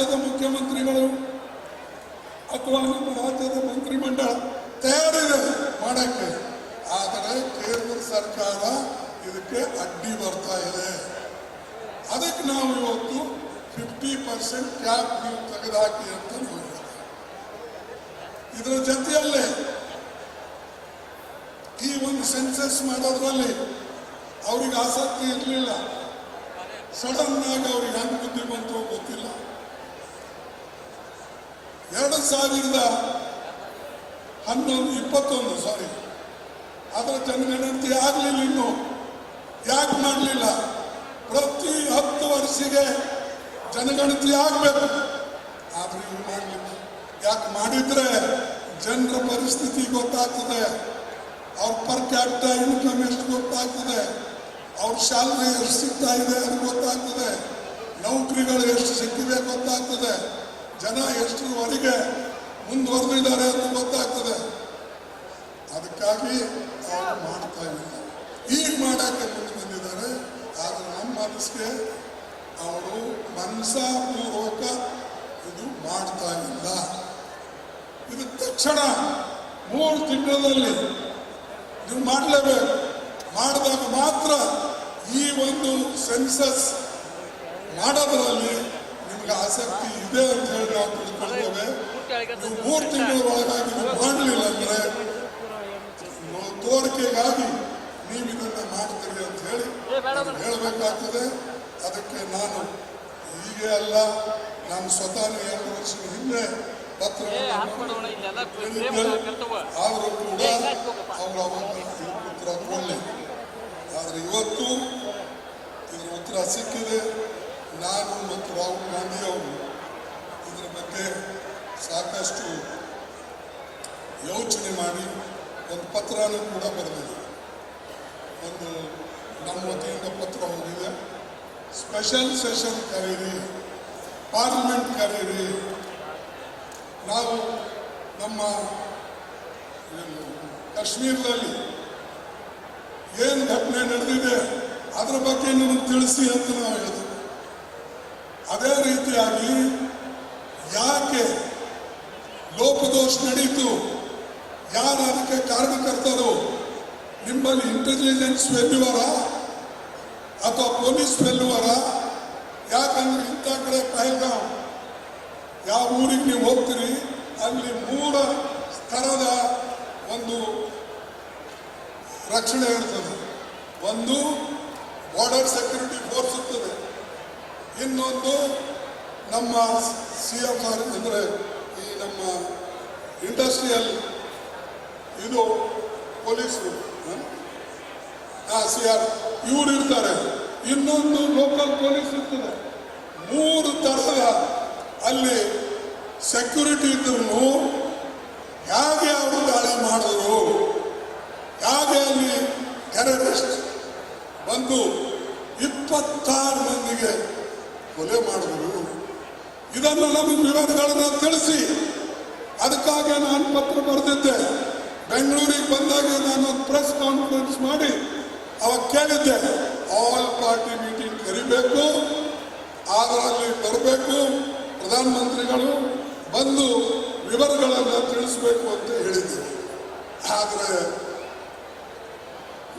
ರಾಜ್ಯದ ಮುಖ್ಯಮಂತ್ರಿಗಳು ಅಥವಾ ನಮ್ಮ ರಾಜ್ಯದ ಮಂತ್ರಿಮಂಡಲ ತಯಾರಿದೆ ಮಾಡಕ್ಕೆ. ಆದರೆ ಕೇಂದ್ರ ಸರ್ಕಾರ ಇದಕ್ಕೆ ಅಡ್ಡಿ ಬರ್ತಾ ಇದೆ. ಅದಕ್ಕೆ ನಾವು ಇವತ್ತು ಫಿಫ್ಟಿ ಪರ್ಸೆಂಟ್ ಕ್ಯಾಪ್ ನೀವು ತೆಗೆದಾಕಿ ಅಂತ ಹೇಳಿದೆ ಇದರ ಜೊತೆಯಲ್ಲೇ ಈ ಒಂದು ಸೆನ್ಸಸ್ ಮಾಡೋದ್ರಲ್ಲಿ ಅವ್ರಿಗೆ ಆಸಕ್ತಿ ಇರಲಿಲ್ಲ. ಸಡನ್ ಆಗಿ ಅವ್ರಿಗೆ ಹೆಂಗೆ ಬುದ್ಧಿ ಬಂತು, ಗೊತ್ತಿಲ್ಲ. ಸಾವಿರದ ಹನ್ನೊಂದು ಇಪ್ಪತ್ತೊಂದು ಸಾರಿ ಅದರ ಜನಗಣತಿ ಆಗಲಿಲ್ಲ ಇನ್ನು. ಯಾಕೆ ಮಾಡಲಿಲ್ಲ? ಪ್ರತಿ ಹತ್ತು ವರ್ಷಿಗೆ ಜನಗಣತಿ ಆಗಬೇಕು. ಆದರೆ ಇವ್ರು ಮಾಡಲಿಲ್ಲ ಯಾಕೆ ಮಾಡಿದರೆ ಜನರ ಪರಿಸ್ಥಿತಿ ಗೊತ್ತಾಗ್ತದೆ. ಅವ್ರ ಪರ್ ಕ್ಯಾಪಿಟ ಇನ್ಕಮ್ ಎಷ್ಟು ಗೊತ್ತಾಗ್ತದೆ? ಅವ್ರ ಸ್ಯಾಲ್ರಿ ಎಷ್ಟು ಸಿಗ್ತಾ ಇದೆ ಅದು ಗೊತ್ತಾಗ್ತದೆ. ನೌಕರಿಗಳು ಎಷ್ಟು ಸಿಕ್ಕಿದೆ ಗೊತ್ತಾಗ್ತದೆ. ಜನ ಎಷ್ಟರವರೆಗೆ ಮುಂದುವರೆದಿದ್ದಾರೆ ಅಂತ ಗೊತ್ತಾಗ್ತದೆ. ಅದಕ್ಕಾಗಿ ಅವರು ಮಾಡ್ತಾ ಇಲ್ಲ ಈಗ ಮಾಡಕ್ಕೆ ಮುಂದೆ ಬಂದಿದ್ದಾರೆ. ಆದರೆ ನಮ್ಮ ಮನಸ್ಸಿಗೆ ಅವರು ಮನಸಾಪೂರ್ವಕ ಇದು ಮಾಡ್ತಾ ಇಲ್ಲ. ಇದು ತಕ್ಷಣ ಮೂರು ತಿಂಗಳಲ್ಲಿ ನೀವು ಮಾಡಲೇಬೇಕು. ಮಾಡಿದಾಗ ಮಾತ್ರ ಈ ಒಂದು ಸೆನ್ಸಸ್ ಮಾಡೋದರಲ್ಲಿ ನಿಮ್ಗೆ ಆಸಕ್ತಿ ಇದೆ ಅಂತ ಹೇಳಿ ನಾವು ತಿಳ್ಕೊಳ್ತೇವೆ ನೀವು ಮೂರು ತಿಂಗಳ ಒಳಗಾಗಿ ಮಾಡಲಿಲ್ಲ ಅಂದ್ರೆ ತೋರಿಕೆಗಾಗಿ ನೀವು ಇದನ್ನ ಮಾಡ್ತೀರಿ ಅಂತ ಹೇಳಿ ಹೇಳಬೇಕಾಗ್ತದೆ ಅದಕ್ಕೆ ನಾನು ಹೀಗೆ ಅಲ್ಲ ನಾನು ಸ್ವತಃ ಎರಡು ವರ್ಷದ ಹಿಂದೆ ಪತ್ರ ಆದರೂ ಕೂಡ ಅವರ ಉತ್ತರ ಕೊಡಲಿ. ಆದರೆ ಇವತ್ತು ಇದರ ಉತ್ತರ ಸಿಕ್ಕಿದೆ. ನಾನು ಮತ್ತು ರಾಹುಲ್ ಗಾಂಧಿ ಅವರು ಸಾಕಷ್ಟು ಯೋಚನೆ ಮಾಡಿ ಒಂದು ಪತ್ರನೂ ಕೂಡ ಬರೆದಿದೆ. ಒಂದು ನಮ್ಮ ವತಿಯಿಂದ ಪತ್ರ ಹೋಗಿದೆ ಸ್ಪೆಷಲ್ ಸೆಷನ್ ಕರೀರಿ ಪಾರ್ಲಿಮೆಂಟ್ ಕರೀರಿ. ನಾವು ನಮ್ಮ ಕಾಶ್ಮೀರದಲ್ಲಿ ಏನು ಘಟನೆ ನಡೆದಿದೆ, ಅದರ ಬಗ್ಗೆ ನಿಮಗೆ ತಿಳಿಸಿ ಅಂತ ನಾವು ಹೇಳಿದ್ವಿ ಅದೇ ರೀತಿಯಾಗಿ ಯಾಕೆ ಲೋಪದೋಷ ನಡೀತು ಯಾರು ಅದಕ್ಕೆ ಕಾರಣಕರ್ತರು ನಿಮ್ಮಲ್ಲಿ ಇಂಟೆಲಿಜೆನ್ಸ್ ವೆಲ್ಲುವರ ಅಥವಾ ಪೊಲೀಸ್ ವೆಲ್ಲುವರ ಯಾಕಂದ್ರೆ ಇಂಥ ಕಡೆ ಪಹಲ್ಗಾಂವ್ ಯಾವ ಊರಿಗೆ ನೀವು ಹೋಗ್ತೀರಿ? ಅಲ್ಲಿ ಮೂರ ಸ್ತರದ ಒಂದು ರಕ್ಷಣೆ ಇರ್ತದೆ. ಒಂದು ಬಾರ್ಡರ್ ಸೆಕ್ಯೂರಿಟಿ ಫೋರ್ಸ್ ಇರ್ತದೆ. ಇನ್ನೊಂದು ನಮ್ಮ ಸಿ ಎಂ ಆರ್ ಅಂದರೆ ಇಂಡಸ್ಟ್ರಿಯಲ್ ಇದು ಪೊಲೀಸರು ಸಿ ಆರ್ ಇವ್ರು ಇರ್ತಾರೆ. ಇನ್ನೊಂದು ಲೋಕಲ್ ಪೊಲೀಸ್ ಇರ್ತದೆ. ಮೂರು ತರಹದ ಅಲ್ಲಿ ಸೆಕ್ಯೂರಿಟಿ ಇದ್ರು ಹೇಗೆ ಅವರು ದಾಳಿ ಮಾಡಿದ್ರು, ಹೇಗೆ ಅಲ್ಲಿ ಟೆರರಿಸ್ಟ್ ಬಂದು ಇಪ್ಪತ್ತಾರು ಮಂದಿಗೆ ಕೊಲೆ ಮಾಡಿದ್ರು. ಇದನ್ನು ನಮ್ಮ ವಿವರಗಳನ್ನ ತಿಳಿಸಿ. ಅದಕ್ಕಾಗಿ ನಾನು ಪತ್ರ ಬರೆದಿದ್ದೆ. ಬೆಂಗಳೂರಿಗೆ ಬಂದಾಗ ನಾನು ಒಂದು ಪ್ರೆಸ್ ಕಾನ್ಫರೆನ್ಸ್ ಮಾಡಿ ಅವಾಗ ಕೇಳಿದ್ದೆ ಆಲ್ ಪಾರ್ಟಿ ಮೀಟಿಂಗ್ ಕರಿಬೇಕು ಅದರಲ್ಲಿ ಬರಬೇಕು, ಪ್ರಧಾನಮಂತ್ರಿಗಳು ಬಂದು ವಿವರಗಳನ್ನು ತಿಳಿಸಬೇಕು ಅಂತ ಹೇಳಿದ್ದೆ ಆದರೆ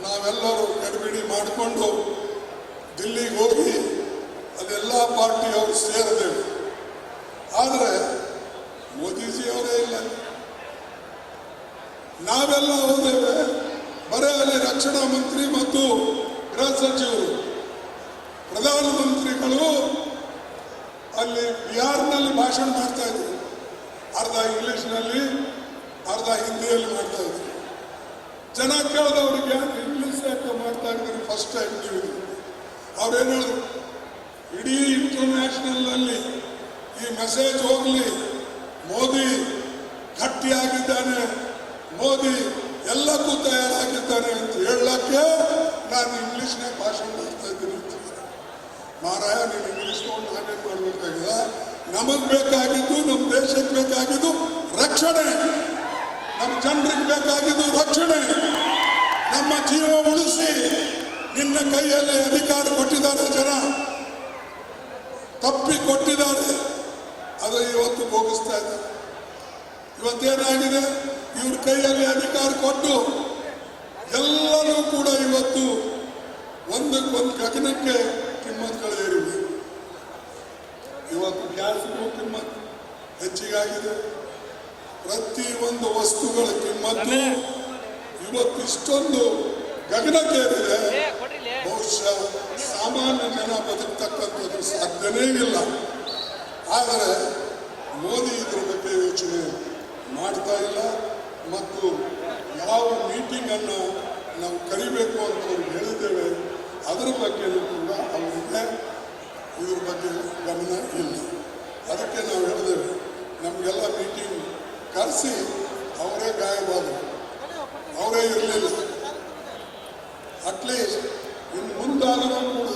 ನಾವೆಲ್ಲರೂ ಗಡಿಬಿಡಿ ಮಾಡಿಕೊಂಡು ದಿಲ್ಲಿಗೆ ಹೋಗಿ ಅದೆಲ್ಲ ಪಾರ್ಟಿಯವರು ಸೇರಿದೆವು. ಆದರೆ ಮೋದಿಜಿಯವರೇ ಇಲ್ಲ. ನಾವೆಲ್ಲ ಹೋದೇವೆ. ಬರೇ ಅಲ್ಲಿ ರಕ್ಷಣಾ ಮಂತ್ರಿ ಮತ್ತು ಗೃಹ ಸಚಿವರು. ಪ್ರಧಾನಮಂತ್ರಿಗಳು ಅಲ್ಲಿ ಬಿಹಾರ್ನಲ್ಲಿ ಭಾಷಣ ಮಾಡ್ತಾ ಇದ್ರು. ಅರ್ಧ ಇಂಗ್ಲಿಷ್ನಲ್ಲಿ, ಅರ್ಧ ಹಿಂದಿಯಲ್ಲಿ ಮಾಡ್ತಾ ಇದ್ರು. ಜನ ಕೇಳಿದವ್ರಿಗೆ ಯಾಕೆ ಇಂಗ್ಲಿಷ್ ಯಾಕೆ ಮಾಡ್ತಾ ಇದ್ದೀರಿ ಫಸ್ಟ್ ಟೈಮ್ ನೀವು? ಅವ್ರೇನು ಹೇಳಿದ್ರು? ಇಡೀ ಇಂಟರ್ನ್ಯಾಷನಲ್ ಅಲ್ಲಿ ಈ ಮೆಸೇಜ್ ಹೋಗ್ಲಿ. ಮೋದಿ ಗಟ್ಟಿಯಾಗಿದ್ದಾನೆ. ಮೋದಿ ಎಲ್ಲಕ್ಕೂ ತಯಾರಾಗಿದ್ದಾನೆ ಅಂತ ಹೇಳಕ್ಕೆ ನಾನು ಇಂಗ್ಲಿಷ್ನೇ ಭಾಷಣ ಮಾಡ್ತಾ ಇದ್ದೀನಿ ಅಂತ ಮಾರಾಯ, ನೀನು ಇಂಗ್ಲಿಷ್ ತಗೊಂಡು ನಾನೇನು ಮಾಡಬೇಕಾಗಿಲ್ಲ ನಮಗ್ ಬೇಕಾಗಿದ್ದು ನಮ್ಮ ದೇಶಕ್ಕೆ ಬೇಕಾಗಿದ್ದು ರಕ್ಷಣೆ. ನಮ್ಮ ಜನರಿಗೆ ಬೇಕಾಗಿದ್ದು ರಕ್ಷಣೆ. ನಮ್ಮ ಜೀವ ಉಳಿಸಿ ನಿನ್ನ ಕೈಯಲ್ಲಿ ಅಧಿಕಾರ ಕೊಟ್ಟಿದ್ದಾರೆ ಜನ. ತಪ್ಪಿ ಕೊಟ್ಟಿದ್ದಾರೆ. ಹೋಗಿಸ್ತಾ ಇದ್ದಾರೆ ಇವತ್ತೇನಾಗಿದೆ? ಇವ್ರ ಕೈಯಲ್ಲಿ ಅಧಿಕಾರ ಕೊಟ್ಟು ಎಲ್ಲರೂ ಕೂಡ ಇವತ್ತು ಒಂದಕ್ಕೊಂದು ಗಗನಕ್ಕೆ ಕಿಮ್ಮತ್ತುಗಳು ಏರಿವೆ. ಇವತ್ತು ಗ್ಯಾಸ್ಗೂ ಕಿಮ್ಮತ್ ಹೆಚ್ಚಿಗಾಗಿದೆ. ಪ್ರತಿ ಒಂದು ವಸ್ತುಗಳ ಕಿಮ್ಮತ್ತು ಇವತ್ತು ಇಷ್ಟೊಂದು ಗಗನಕ್ಕೇರಿದೆ ಬಹುಶಃ ಸಾಮಾನ್ಯ ಜನ ಬದುಕ್ತಕ್ಕಂಥದ್ದು ಸಾಧ್ಯನೇ ಇಲ್ಲ. ಆದರೆ ಮೋದಿ ಇದರ ಬಗ್ಗೆ ಯೋಚನೆ ಮಾಡ್ತಾ ಇಲ್ಲ ಮತ್ತು ಯಾವ ಮೀಟಿಂಗ್ ಅನ್ನು ನಾವು ಕರಿಬೇಕು ಅಂತ ಹೇಳುತ್ತೇವೆ ಹೇಳಿದ್ದೇವೆ, ಅದರ ಬಗ್ಗೆನೂ ಕೂಡ ಅವರಿಗೆ ಇದ್ರ ಬಗ್ಗೆ ಗಮನ ಇಲ್ಲ. ಅದಕ್ಕೆ ನಾವು ಹೇಳಿದ್ದೇವೆ, ನಮಗೆಲ್ಲ ಮೀಟಿಂಗ್ ಕರೆಸಿ, ಅವರೇ ಗಾಯವಾದರು ಅವರೇ ಇರಲಿಲ್ಲ. ಅಟ್ಲೀಸ್ಟ್ ಇನ್ನು ಮುಂದಾದರೂ ಕೂಡ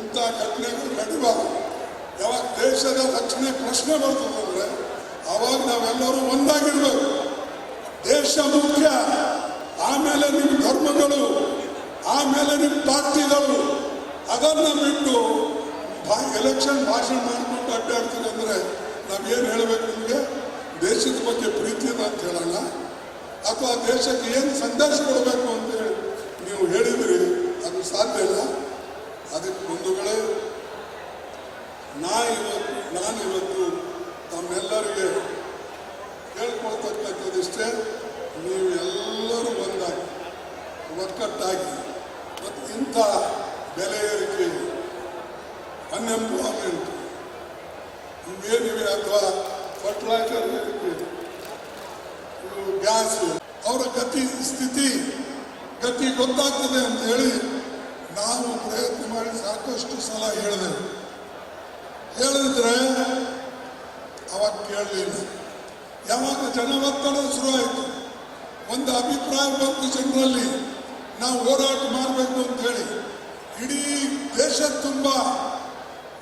ಇಂಥ ಘಟನೆಗಳು ನಡಿಬಾರದು. ಯಾವಾಗ ದೇಶದ ರಕ್ಷಣೆ ಪ್ರಶ್ನೆ ಬರ್ತದಂದ್ರೆ ಅವಾಗ ನಾವೆಲ್ಲರೂ ಒಂದಾಗಿರ್ಬೇಕು. ದೇಶ ಮುಖ್ಯ, ಆಮೇಲೆ ನಿಮ್ಮ ಧರ್ಮಗಳು, ಆಮೇಲೆ ನಿಮ್ಮ ಪಾರ್ಟಿಗಳು, ಅದನ್ನು ಬಿಟ್ಟು ಎಲೆಕ್ಷನ್ ಭಾಷಣ ಮಾಡ್ಕೊಂಡು ಅಡ್ಡಾಡ್ತೀವಿ ಅಂದ್ರೆ ನಾವೇನು ಹೇಳಬೇಕು ನಿಮಗೆ? ದೇಶದ ಬಗ್ಗೆ ಪ್ರೀತಿ ಇದೆ ಅಂತ ಹೇಳೋಣ. ಅಥವಾ ದೇಶಕ್ಕೆ ಏನು ಸಂದೇಶ ಕೊಡಬೇಕು ಅಂತ ಹೇಳಿ ನೀವು ಹೇಳಿದ್ರಿ, ಅದು ಸಾಧ್ಯ ಇಲ್ಲ. ಅದಕ್ಕೆ ಬಂಧುಗಳೇ ನಾ ಇವತ್ತು, ನಾನು ಇವತ್ತು ತಮ್ಮೆಲ್ಲರಿಗೆ ಕೇಳ್ಕೊಳ್ತಕ್ಕಂಥದ್ದಿಷ್ಟೇ ನೀವು ಎಲ್ಲರೂ ಒಂದಾಗಿ ಒಕ್ಕಟ್ಟಾಗಿ ಮತ್ತು ಇಂಥ ಬೆಲೆ ಏರಿಕೆ ಅನ್ಎಂಪ್ಲಾಯ್ಮೆಂಟ್ ಇವೇನಿವೆ ಅಥವಾ ಫರ್ಟಿಲೈಸರ್ ಏರಿಕೆ ಗ್ಯಾಸ್ ಅವರ ಗತಿ, ಸ್ಥಿತಿ, ಗತಿ ಗೊತ್ತಾಗ್ತದೆ ಅಂತ ಹೇಳಿ ನಾವು ಪ್ರಯತ್ನ ಮಾಡಿ ಸಾಕಷ್ಟು ಸಲ ಹೇಳಿದೆವು ಹೇಳಿದ್ರೆ ಅವಾಗ ಕೇಳಲಿಲ್ಲ. ಯಾವಾಗ ಜನ ಒತ್ತಡ ಶುರುವಾಯಿತು? ಒಂದು ಅಭಿಪ್ರಾಯ ಬಂತು ಜನರಲ್ಲಿ, ನಾವು ಹೋರಾಟ ಮಾಡಬೇಕು ಅಂತ ಹೇಳಿ. ಇಡೀ ದೇಶ ತುಂಬ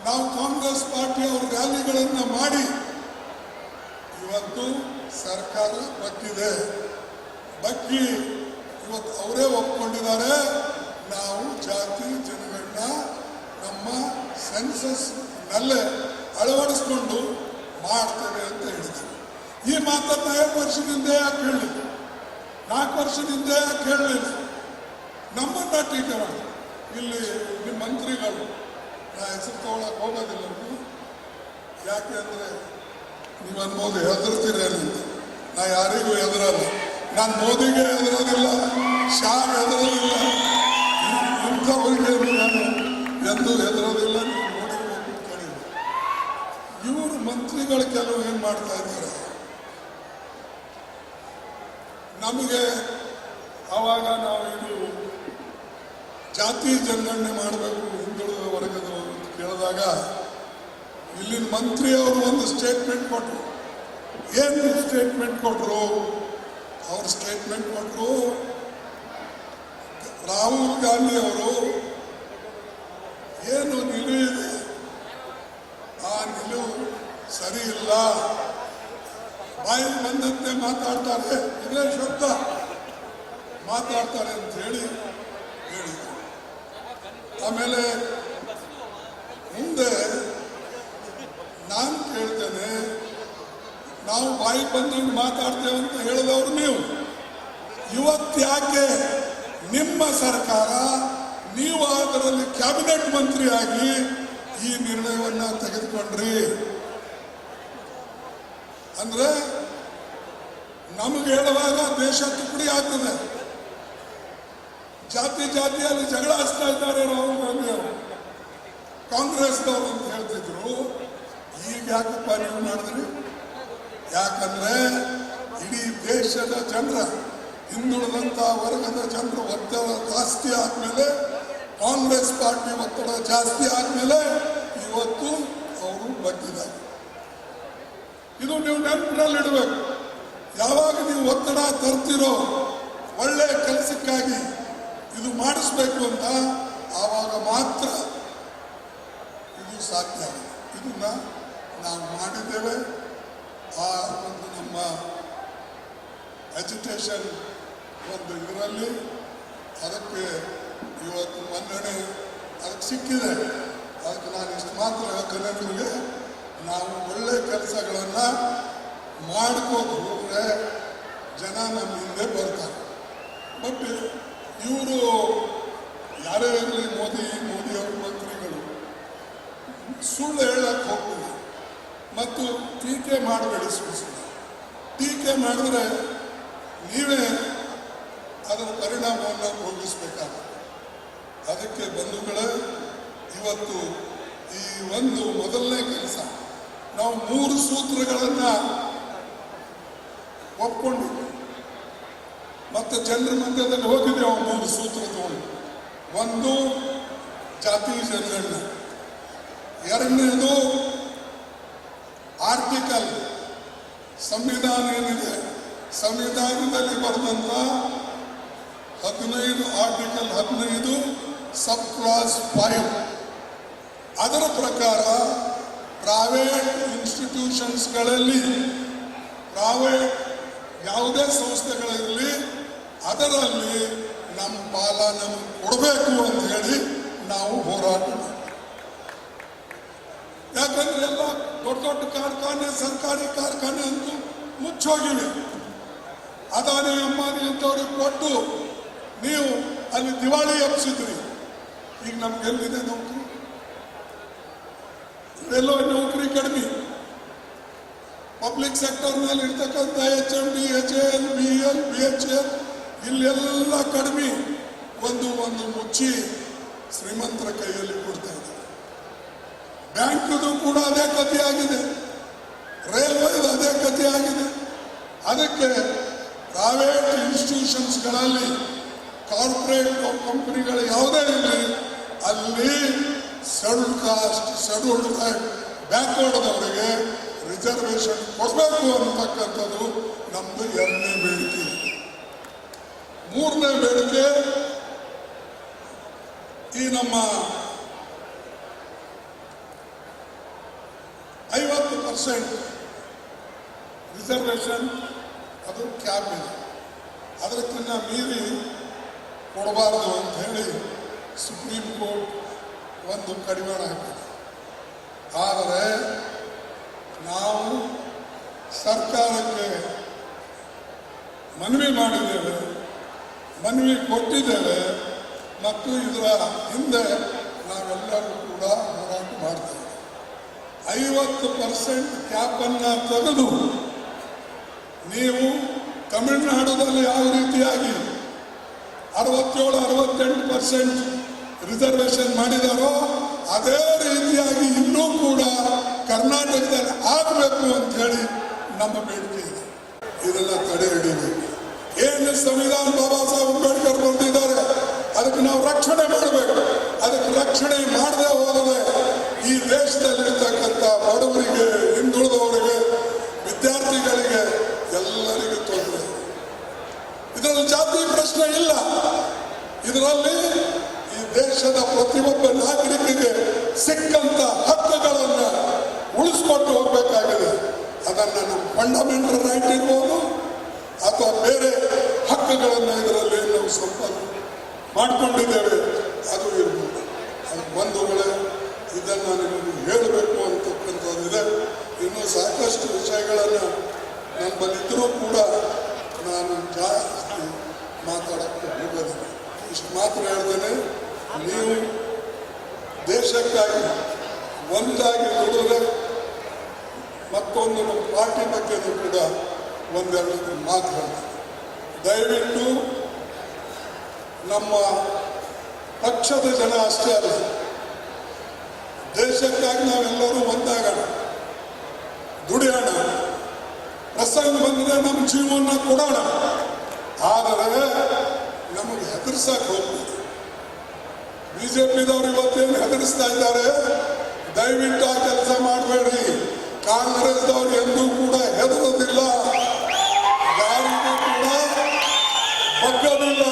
ನಾವು ಕಾಂಗ್ರೆಸ್ ಪಾರ್ಟಿ ರ್ಯಾಲಿಗಳನ್ನು ಮಾಡಿ, ಇವತ್ತು ಸರ್ಕಾರ ಬಗ್ಗಿದೆ ಬಗ್ಗಿ ಇವತ್ತು ಅವರೇ ಒಪ್ಕೊಂಡಿದ್ದಾರೆ. ನಾವು ಜಾತಿ ಜನಗಳನ್ನ ನಮ್ಮ ಸೆನ್ಸಸ್ ನಲ್ಲೇ ಅಳವಡಿಸ್ಕೊಂಡು ಮಾಡ್ತೇವೆ ಅಂತ ಹೇಳಿದರು ಈ ಮಾತನ್ನ ಎರಡು ವರ್ಷದಿಂದ ಯಾಕೆ ಹೇಳಲಿಲ್ಲ? ನಾಲ್ಕು ವರ್ಷದಿಂದ ಯಾಕೆ ಹೇಳಲಿಲ್ಲ? ನಮ್ಮನ್ನ ಟೀಕೆ ಮಾಡಿ ಇಲ್ಲಿ ನಿಮ್ಮ ಮಂತ್ರಿಗಳು, ನಾ ಹೆಸರು ತಗೊಳಕ್ ಹೋಗೋದಿಲ್ಲ. ಯಾಕೆ ಅಂದ್ರೆ ನೀವು ಅನ್ಬೋದು ಹೆದರ್ತೀರ ನಾ ಯಾರಿಗೂ ಹೆದರಲ್ಲ. ನಾನು ಮೋದಿಗೆ ಹೆದರೋದಿಲ್ಲ ಶಾ ಹೆದರೋದಿಲ್ಲ. ಇಂಥವರಿಗೆ ನಾನು ಎಂದೂ ಹೆದರೋದಿಲ್ಲ ನೀವು ನೋಡಿರ್ಬೇಕು ಅಂತ ಹೇಳಿದ್ರು ಮಂತ್ರಿಗಳು ಕೆಲವು ಏನು ಮಾಡ್ತಾ ಇದ್ದಾರೆ? ನಮಗೆ ಆವಾಗ ನಾವು ಇದು ಜಾತಿ ಜನಗಣನೆ ಮಾಡಬೇಕು ಹಿಂದುಳಿದ ವರ್ಗದವರು ಅಂತ ಕೇಳಿದಾಗ ಇಲ್ಲಿನ ಮಂತ್ರಿಯವರು ಒಂದು ಸ್ಟೇಟ್ಮೆಂಟ್ ಕೊಟ್ಟರು ಏನು ಸ್ಟೇಟ್ಮೆಂಟ್ ಕೊಟ್ಟರು ಅವ್ರ ಸ್ಟೇಟ್ಮೆಂಟ್ ಕೊಟ್ಟರು ರಾಹುಲ್ ಗಾಂಧಿ ಅವರು ಏನು ನಿಲುವು ಇದೆ ಆ ನಿಲುವು ಸರಿ ಇಲ್ಲ. ಬಾಯಿ ಬಂದಂತೆ ಮಾತಾಡ್ತಾರೆ. ಇದೇ ಶಬ್ದ. ಮಾತಾಡ್ತಾರೆ ಅಂತ ಹೇಳಿ ಹೇಳಿದ್ರು. ಆಮೇಲೆ ಮುಂದೆ ನಾನು ಕೇಳ್ತೇನೆ, ನಾವು ಬಾಯಿ ಬಂದಂಗೆ ಮಾತಾಡ್ತೇವೆ ಅಂತ ಹೇಳಿದವರು ನೀವು. ಇವತ್ತು ಯಾಕೆ ನಿಮ್ಮ ಸರ್ಕಾರ ನೀವು ಅದರಲ್ಲಿ ಕ್ಯಾಬಿನೆಟ್ ಮಂತ್ರಿಯಾಗಿ ಈ ನಿರ್ಣಯವನ್ನ ತೆಗೆದುಕೊಂಡ್ರಿ? ಅಂದ್ರೆ ನಮಗೆ ಹೇಳುವಾಗ ದೇಶ ತುಪ್ಪಡಿ ಆಗ್ತದೆ. ಜಾತಿ ಜಾತಿಯಲ್ಲಿ ಜಗಳ ಹಚ್ತಾ ಇದ್ದಾರೆ ರಾಹುಲ್ ಗಾಂಧಿ ಅವರು. ಕಾಂಗ್ರೆಸ್ನವರು ಅಂತ ಹೇಳ್ತಿದ್ರು. ಈಗ ಯಾಕಪ್ಪ ನೀವು ಮಾಡಿದ್ರಿ? ಯಾಕಂದ್ರೆ ಇಡೀ ದೇಶದ ಜನರ ಹಿಂದುಳಿದಂತ ವರ್ಗದ ಜನರ ಒತ್ತಡ ಜಾಸ್ತಿ ಆದ್ಮೇಲೆ ಕಾಂಗ್ರೆಸ್ ಪಾರ್ಟಿ ಒತ್ತಡ ಜಾಸ್ತಿ ಆದ್ಮೇಲೆ ಇವತ್ತು ಅವರು ಬಗ್ಗಿದ್ದಾರೆ ಇದು ನೀವು ನೆನಪಿನಲ್ಲಿಡಬೇಕು ಯಾವಾಗ ನೀವು ಒತ್ತಡ ತರ್ತಿರೋ ಒಳ್ಳೆ ಕೆಲಸಕ್ಕಾಗಿ ಇದು ಮಾಡಿಸ್ಬೇಕು ಅಂತ ಆವಾಗ ಮಾತ್ರ ಇದು ಸಾಧ್ಯ ಆಗಿದೆ. ಇದನ್ನ ನಾವು ಮಾಡಿದ್ದೇವೆ. ಆ ಒಂದು ನಮ್ಮ ಎಜುಕೇಷನ್ ಒಂದು ಇದರಲ್ಲಿ ಅದಕ್ಕೆ ಇವತ್ತು ಮನ್ನಣೆ ಅದಕ್ಕೆ ಸಿಕ್ಕಿದೆ. ಅದಕ್ಕೆ ನಾನು ಇಷ್ಟು ಮಾತ್ರ ಹೇಳ್ತೇನೆ ನಿಮಗೆ. ನಾವು ಒಳ್ಳೆ ಕೆಲಸಗಳನ್ನ ಮಾಡ್ಕೋದು ಹೋದ್ರೆ ಜನ ನಮ್ಮ ಹಿಂದೆ ಬರ್ತಾರೆ. ಬಟ್ ಇವರು ಯಾರೇ ಇರಲಿ ಮೋದಿ ಮೋದಿ ಅವರು ಮಂತ್ರಿಗಳು, ಸುಳ್ಳು ಹೇಳಕ್ ಹೋಗ್ತೀವಿ ಮತ್ತು ಟೀಕೆ ಮಾಡಬೇಡಿ ಸುಳ್ಳು ಟೀಕೆ ಮಾಡಿದ್ರೆ ನೀವೇ ಅದರ ಪರಿಣಾಮವನ್ನು ಭೋಗಿಸ್ಬೇಕಾಗುತ್ತೆ. ಅದಕ್ಕೆ ಬಂಧುಗಳೇ, ಇವತ್ತು ಈ ಒಂದು ಮೊದಲನೇ ಕೆಲಸ. ನಾವು ಮೂರು ಸೂತ್ರಗಳನ್ನ ಒಪ್ಕೊಂಡು ಮತ್ತೆ ಜನರ ಮಧ್ಯದಲ್ಲಿ ಹೋಗಿದ್ರೆ ಅವ್ರು ಮೂರು ಸೂತ್ರ ತಗೊಂಡು ಒಂದು ಜಾತಿ ಜನಗಣನೆ ಎರಡನೇದು ಆರ್ಟಿಕಲ್ ಸಂವಿಧಾನ ಏನಿದೆ? ಸಂವಿಧಾನದಲ್ಲಿ ಬರೆದಂತ ಹದಿನೈದು ಆರ್ಟಿಕಲ್ ಹದಿನೈದು ಸಬ್ ಕ್ಲಾಸ್ ಫೈವ್ ಅದರ ಪ್ರಕಾರ ಪ್ರೈವೇಟ್ ಇನ್ಸ್ಟಿಟ್ಯೂಷನ್ಸ್ಗಳಲ್ಲಿ ಪ್ರೈವೇಟ್ ಯಾವುದೇ ಸಂಸ್ಥೆಗಳಿರಲಿ, ಅದರಲ್ಲಿ ನಮ್ಮ ಪಾಲ ನಮಗೆ ಕೊಡಬೇಕು ಅಂತ ಹೇಳಿ ನಾವು ಹೋರಾಟ ಮಾಡ್ತೀವಿ. ಯಾಕಂದ್ರೆ ಎಲ್ಲ ದೊಡ್ಡ ದೊಡ್ಡ ಕಾರ್ಖಾನೆ, ಸರ್ಕಾರಿ ಕಾರ್ಖಾನೆ ಅಂತೂ ಮುಚ್ಚೋಗಿವೆ ಅದಾನಿ ಅಂಬಾನಿ ಅಂತವ್ರಿಗೆ ಕೊಟ್ಟು ನೀವು ಅಲ್ಲಿ ದಿವಾಳಿ ಎಬ್ಸಿದ್ರಿ. ಈಗ ನಮ್ಗೆ ಎಲ್ಲಿದೆ ನೌಕರಿ ಎಲ್ಲೋ ನೌಕರಿ ಕಡಿಮೆ. ಪಬ್ಲಿಕ್ ಸೆಕ್ಟರ್ನಲ್ಲಿ ಇರ್ತಕ್ಕಂಥ H M D H L B L B H L ಇಲ್ಲೆಲ್ಲ ಕಡಿಮೆ ಒಂದು ಒಂದು ಮುಚ್ಚಿ ಶ್ರೀಮಂತರ ಕೈಯಲ್ಲಿ ಕೊಡ್ತಾ ಇದ್ದಾರೆ. ಬ್ಯಾಂಕ್ದು ಕೂಡ ಅದೇ ಕಥೆ ಆಗಿದೆ. ರೈಲ್ವೇದು ಅದೇ ಕಥೆ ಆಗಿದೆ. ಅದಕ್ಕೆ ಪ್ರೈವೇಟ್ ಇನ್ಸ್ಟಿಟ್ಯೂಷನ್ಸ್ಗಳಲ್ಲಿ ಕಾರ್ಪೊರೇಟ್ ಕಂಪನಿಗಳು ಯಾವುದೇ ಇರಲಿ, ಅಲ್ಲಿ ಶೆಡ್ಯೂಲ್ ಕಾಸ್ಟ್ ಶೆಡ್ಯೂಲ್ಡ್ ಟ್ರೈಬ್ ಬ್ಯಾಕ್ವರ್ಡ್ದವರಿಗೆ ರಿಸರ್ವೇಶನ್ ಕೊಡಬೇಕು ಅಂತಕ್ಕಂಥದ್ದು ನಮ್ಮದು ಎರಡನೇ ಬೇಡಿಕೆ. ಮೂರನೇ ಬೇಡಿಕೆ, ಈ ನಮ್ಮ ಐವತ್ತು ಪರ್ಸೆಂಟ್ ರಿಸರ್ವೇಶನ್ ಅದು ಕ್ಯಾಪ್ ಇದೆ. ಅದಕ್ಕಿಂತ ಮೀರಿ ಕೊಡಬಾರದು ಅಂತ ಹೇಳಿ ಸುಪ್ರೀಂ ಕೋರ್ಟ್ ಒಂದು ಕಡಿವಾಣ ಹಾಕಿದೆ ಆದರೆ ನಾವು ಸರ್ಕಾರಕ್ಕೆ ಮನವಿ ಮಾಡಿದ್ದೇವೆ, ಮನವಿ ಕೊಟ್ಟಿದ್ದೇವೆ ಮತ್ತು ಇದರ ಹಿಂದೆ ನಾವೆಲ್ಲರೂ ಕೂಡ ಹೋರಾಟ ಮಾಡ್ತೇವೆ. ಐವತ್ತು ಪರ್ಸೆಂಟ್ ಕ್ಯಾಪನ್ನು ತೆಗೆದು ನೀವು ತಮಿಳುನಾಡುದಲ್ಲಿ ಯಾವ ರೀತಿಯಾಗಿ ಅರವತ್ತೇಳು, ಅರವತ್ತೆಂಟು ಪರ್ಸೆಂಟ್ ರಿಸರ್ವೇಶನ್ ಮಾಡಿದಾರೋ, ಅದೇ ರೀತಿಯಾಗಿ ಇನ್ನೂ ಕೂಡ ಕರ್ನಾಟಕದಲ್ಲಿ ಆಗಬೇಕು ಅಂತ ಹೇಳಿ ನಮ್ಮ ಬೇಡಿಕೆ ಇದೆ. ಇದೆಲ್ಲ ತಡೆ ಹಿಡಿಬೇಕು. ಏನು ಸಂವಿಧಾನ ಬಾಬಾ ಸಾಹೇಬ್ ಅಂಬೇಡ್ಕರ್ ಬಂದಿದ್ದಾರೆ ಅದಕ್ಕೆ ನಾವು ರಕ್ಷಣೆ ಮಾಡಬೇಕು. ಅದಕ್ಕೆ ರಕ್ಷಣೆ ಮಾಡದೆ ಹೋದರೆ ಈ ದೇಶದಲ್ಲಿರ್ತಕ್ಕಂಥ ಬಡವರಿಗೆ, ಹಿಂದುಳಿದವರಿಗೆ, ವಿದ್ಯಾರ್ಥಿಗಳಿಗೆ ಎಲ್ಲರಿಗೂ ತೊಂದರೆ. ಇದರಲ್ಲಿ ಜಾತಿ ಪ್ರಶ್ನೆ ಇಲ್ಲ. ಇದರಲ್ಲಿ ದೇಶದ ಪ್ರತಿಯೊಬ್ಬ ನಾಗರಿಕರಿಗೆ ಸಿಕ್ಕಂತ ಹಕ್ಕುಗಳನ್ನು ಉಳಿಸ್ಕೊಂಡು ಹೋಗಬೇಕಾಗಿದೆ. ಅದನ್ನು ನಮ್ಮ ಫಂಡಮೆಂಟಲ್ ರೈಟ್ ಇರ್ಬೋದು, ಅಥವಾ ಬೇರೆ ಹಕ್ಕುಗಳನ್ನು ಇದರಲ್ಲಿ ನಾವು ಸಂಪಾದನೆ ಮಾಡಿಕೊಂಡಿದ್ದೇವೆ, ಅದು ಇರ್ಬೋದು. ಅದು ಬಂಧುಗಳೇ ಇದನ್ನು ನಿಮಗೆ ಹೇಳಬೇಕು ಅಂತಕ್ಕಂಥದ್ದಿದೆ. ಇನ್ನೂ ಸಾಕಷ್ಟು ವಿಷಯಗಳನ್ನು ನಮ್ಮಲ್ಲಿದ್ದರೂ ಕೂಡ ನಾನು ಜಾಸ್ತಿ ಮಾತಾಡೋಕ್ಕೆ ಹೋಗೋದಿಲ್ಲ. ಇಷ್ಟು ಮಾತ್ರ ಹೇಳ್ದೇನೆ ನೀವು ದೇಶಕ್ಕಾಗಿ ಒಂದಾಗಿ ದುಡಿದ್ರೆ ಮತ್ತೊಂದು ಪಾರ್ಟಿ ಬಗ್ಗೆ ಕೂಡ ಒಂದೆರಡು ಮಾತು ದಯವಿಟ್ಟು ನಮ್ಮ ಪಕ್ಷದ ಜನ ಅಷ್ಟೇ ಅಲ್ಲ, ದೇಶಕ್ಕಾಗಿ ನಾವೆಲ್ಲರೂ ಒಂದಾಗೋಣ, ದುಡಿಯೋಣ. ಪ್ರಸಂಗ ಬಂದರೆ ನಮ್ಮ ಜೀವನ ಕೊಡೋಣ. ಆದರೆ ನಮಗೆ ಹೆದರ್ಸಕ್ಕೆ ಹೋಗ್ಬೋದು ಬಿಜೆಪಿದವರು ಇವತ್ತೇನು ಹೆದರಿಸ್ತಾ ಇದ್ದಾರೆ? ದಯವಿಟ್ಟು ಆ ಕೆಲಸ ಮಾಡಬೇಡಿ ಕಾಂಗ್ರೆಸ್ದವ್ರು ಎಂದೂ ಕೂಡ ಹೆದರೋದಿಲ್ಲ. ಯಾರಿಗೂ ಕೂಡ ಬಗ್ಗೋದಿಲ್ಲ.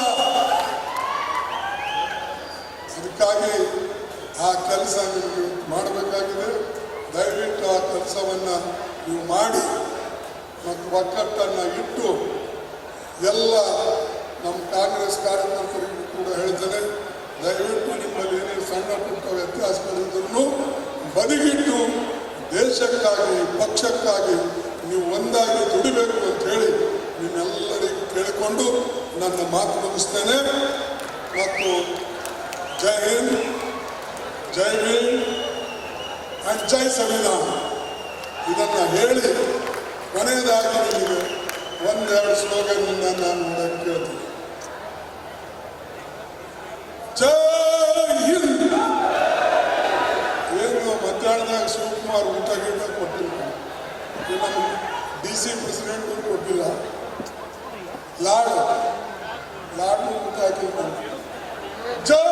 ಅದಕ್ಕಾಗಿ ಆ ಕೆಲಸ ನೀವು ಮಾಡಬೇಕಾಗಿದೆ. ದಯವಿಟ್ಟು ಆ ಕೆಲಸವನ್ನು ನೀವು ಮಾಡಿ ಮತ್ತು ಒಕ್ಕಟ್ಟನ್ನು ಇಟ್ಟು ಎಲ್ಲ ನಮ್ಮ ಕಾಂಗ್ರೆಸ್ ಕಾರ್ಯಕರ್ತರಿಗೂ ಕೂಡ ಹೇಳ್ತೇನೆ. ದಯವಿಟ್ಟು ನಿಮ್ಮಲ್ಲಿ ಏನೇನು ಸಣ್ಣ ಪುಟ್ಟ ವ್ಯತ್ಯಾಸಗಳಿದ್ರೂ ಬದಿಗಿಟ್ಟು ದೇಶಕ್ಕಾಗಿ, ಪಕ್ಷಕ್ಕಾಗಿ ನೀವು ಒಂದಾಗಿ ದುಡಿಬೇಕು ಅಂತ ಹೇಳಿ ನಿಮ್ಮೆಲ್ಲರಿಗೂ ಕೇಳಿಕೊಂಡು ನನ್ನ ಮಾತು ಮುಗಿಸ್ತೇನೆ. ಮತ್ತು ಜೈ ಹಿಂದ್, ಜೈ ಭೀಮ್ ಅಂಡ್ ಜೈ ಸಂವಿಧಾನ. ಇದನ್ನು ಹೇಳಿ ಕೊನೆಯದಾಗಿ ನಿಮಗೆ ಒಂದೆರಡು ಸ್ಲೋಗನ್ ನಾನು ನೋಡೋಕ್ಕೆ ಕೇಳ್ತೀನಿ. ಮಧ್ಯಾಹ್ನದಾಗ ಶಿವಕುಮಾರ್ ಊಟ ಗೀಟ ಕೊಟ್ಟಿಲ್ಲ ಈ ನಮ್ಮ ಡಿ ಸಿ ಪ್ರೆಸಿಡೆಂಟ್ ಕೊಟ್ಟಿಲ್ಲ ಲಾಡು ಲಾಡು ಊಟ ಹಾಕಿಲ್ಲ ಜೈ